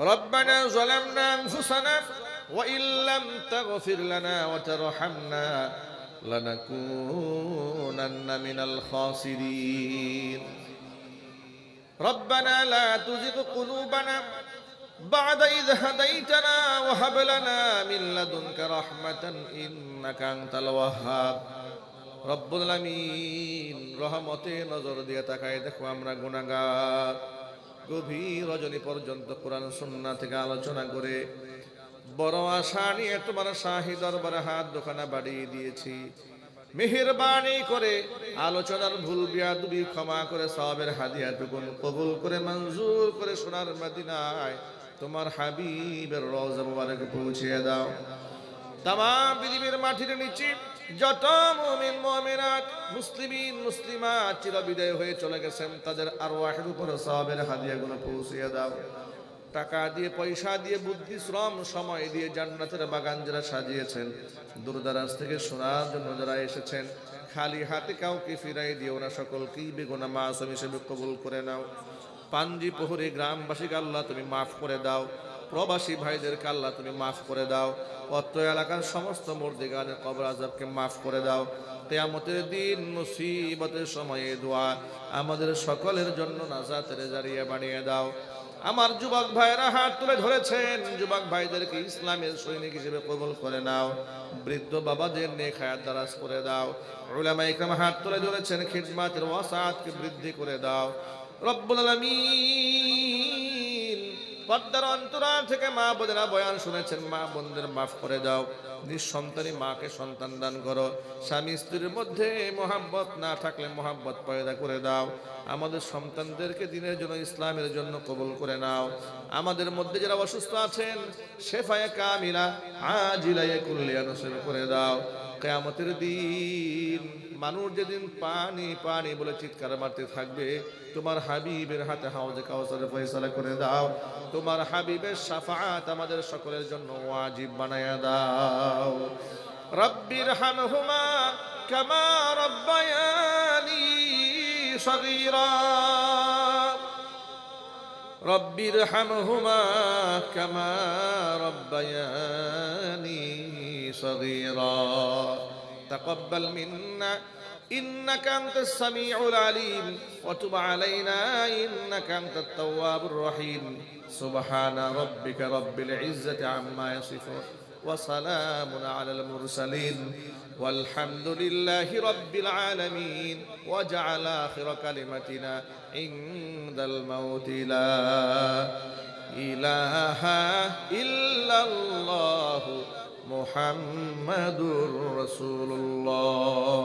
ربنا ظلمنا أنفسنا وإن لم تغفر لنا وترحمنا لنكونن من الخاسرين ربنا لا تزغ قلوبنا بعد إذ هديتنا وهب لنا من لدنك رحمة إنك أنت الوهاب রব্বুল আলামিন রহমতে নজর দিয়ে তাকায় দেখো আমরা গুনাহগার গভীর রজনী পর্যন্ত কোরআন সুন্নাহ থেকে আলোচনা করে বড় আশা নিয়ে তোমার শাহী দরবারে হাত দোকানা বাড়িয়ে দিয়েছি। মেহেরবানি করে আলোচনার ভুল বিয়াদুবি ক্ষমা করে সবের হাদিয়াটুকুন কবুল করে মঞ্জুর করে সোনার মদিনায় তোমার হাবিবের রওজা মুবারকে পৌঁছিয়ে দাও। তাম পৃথিবীর মাটির নিচে যত মুমিন মুমিনাত মুসলিমিন মুসলিমাত চিরবিদায় হয়ে চলে গেছেন। তাদের আরওয়াহের উপর সওয়াবের হাদিয়াগুলো পৌঁছিয়ে দাও। টাকা দিয়ে, পয়সা দিয়ে, বুদ্ধি, শ্রম, সময় দিয়ে জান্নাতের বাগান যারা সাজিয়েছেন, দূরদারাজ থেকে শোনার জন্য যারা এসেছেন, খালি হাতে কাউকে ফিরাই দিও না সকলকেই বেগুনা মাসম হিসেবে কবুল করে নাও। পাঞ্জি প্রহরী গ্রামবাসীকে আল্লাহ তুমি মাফ করে দাও। প্রবাসী ভাইদেরকে আল্লাহ তুমি মাফ করে দাও। অত্র এলাকার সমস্ত মুর্দিগানের কবর আজবকে মাফ করে দাও। তেয়ামতের দিন মুসিবতের সময়ে দোয়া আমাদের সকলের জন্য নাজাতের জারিয়া বানিয়ে দাও। আমার যুবক ভাইয়েরা হাত তুলে ধরেছেন। যুবক ভাইদেরকে ইসলামের সৈনিক হিসেবে কবল করে নাও। বৃদ্ধ বাবাদের নেক হায়াত দারাজ করে দাও। উলামা ইকরাম হাত তুলে ধরেছেন, খিদমাতের ওয়াসাতকে বৃদ্ধি করে দাও। রব্বুল আলামিন পর্দার অন্তরাল থেকে মা বোনেরা বয়ান শুনেছেন, মা বোনদের মাফ করে দাও নিঃসন্তানী মাকে সন্তান দান করো। স্বামী স্ত্রীর মধ্যে মোহাব্বত না থাকলে মোহাব্বত পয়দা করে দাও। আমাদের সন্তানদেরকে দিনের জন্য, ইসলামের জন্য কবুল করে নাও। আমাদের মধ্যে যারা অসুস্থ আছেন, শেফায়ে কামিলা, আজিলায়ে কুল্লিয়া নসিব করে দাও। কেয়ামতের দিন মানুষ যেদিন পানি পানি বলে চিৎকার মারতে থাকবে, তোমার হাবিবের হাতে হাউজে কাউসারে ফয়সালা করে দাও, তোমার হাবিবের সাফাত আমাদের সকলের জন্য ওয়াজিব বানায়া দাও। রব্বির হামহুমা কামা রব্বায়ানি সগীরা। রব্বির হামহুমা কামা রব্বায়ানি صغيرا. تقبل منا إنك أنت السميع العليم. وتب علينا إنك أنت التواب الرحيم. سبحان ربك رب العزة عما يصفون وسلام على المرسلين. والحمد لله رب العالمين. وجعل آخر كلمتنا عند الموت. لا إله إلا الله. মোহাম্মদুর রসুল্লাহ